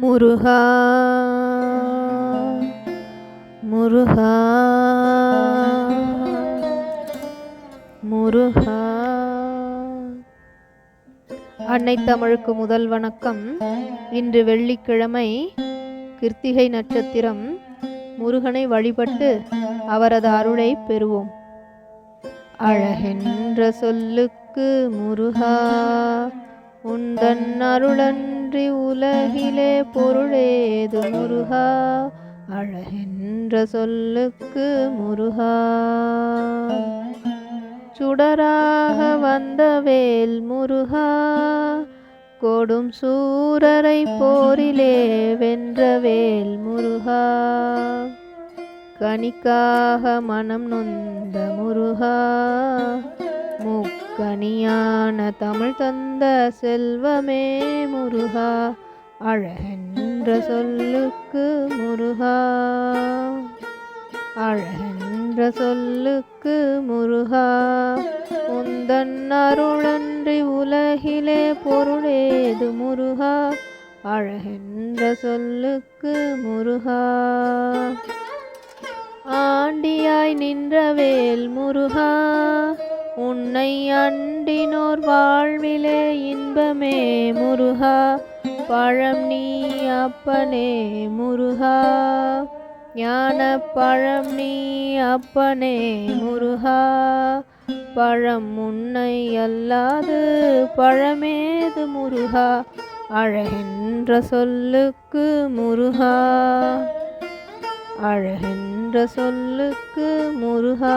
முருகா முருகா முருகா. அன்னை தமிழுக்கு முதல் வணக்கம். இன்று வெள்ளிக்கிழமை கிருத்திகை நட்சத்திரம். முருகனை வழிபட்டு அவரது அருளை பெறுவோம். அழகென்ற சொல்லுக்கு முருகா உந்தன் அருளன்றி உலகிலே பொருளேது முருகா? அழகென்ற சொல்லுக்கு முருகா? சுடராக வந்த வேல் முருகா? கொடும் சூரரை போரிலே வென்ற வேல் முருகா? கனிக்காக மனம் நொந்த முருகா? முக்கனியான தமிழ் தந்த செல்வமே முருகா அழகென்ற சொல்லுக்கு முருகா. அழகென்ற சொல்லுக்கு முருகா உந்தன் அருளன்றி உலகிலே பொருளேது முருகா அழகென்ற சொல்லுக்கு முருகா. ஆண்டியாய் நின்ற வேல் முருகா உன்னை அண்டினோர் வாழ்விலே இன்பமே முருகா பழம் நீ அப்பனே முருகா. ஞான பழம் நீ அப்பனே முருகா பழம் உன்னை அல்லாது பழமேது முருகா. அழகென்ற சொல்லுக்கு முருகா அழகென்ற சொல்லுக்கு முருகா.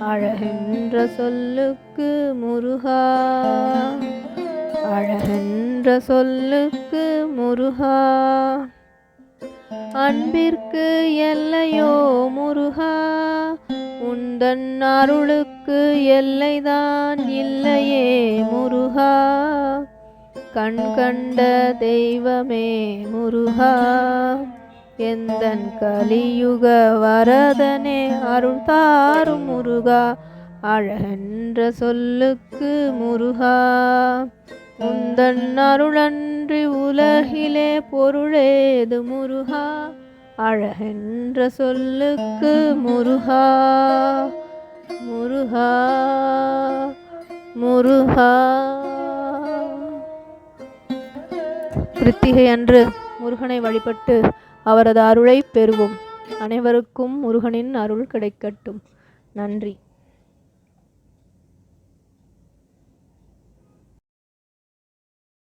அழகென்ற சொல்லுக்கு முருகா. அழகென்ற சொல்லுக்கு முருகா. அன்பிற்கு எல்லையோ முருகா. உந்தன் அருளுக்கு எல்லைதான் இல்லையே முருகா. கண் கண்ட தெய்வமே முருகா. எந்தன் கலியுக வரதனே அருள் தாரும் முருகா அழகென்ற சொல்லுக்கு முருகா. உந்தன் அருளன்றி உலகிலே பொருளேது முருகா அழகென்ற சொல்லுக்கு முருகா. முருகா முருகா. கிருத்திகை அன்று முருகனை வழிபட்டு அவரது அருளை பெறுவோம். அனைவருக்கும் முருகனின் அருள் கிடைக்கட்டும். நன்றி.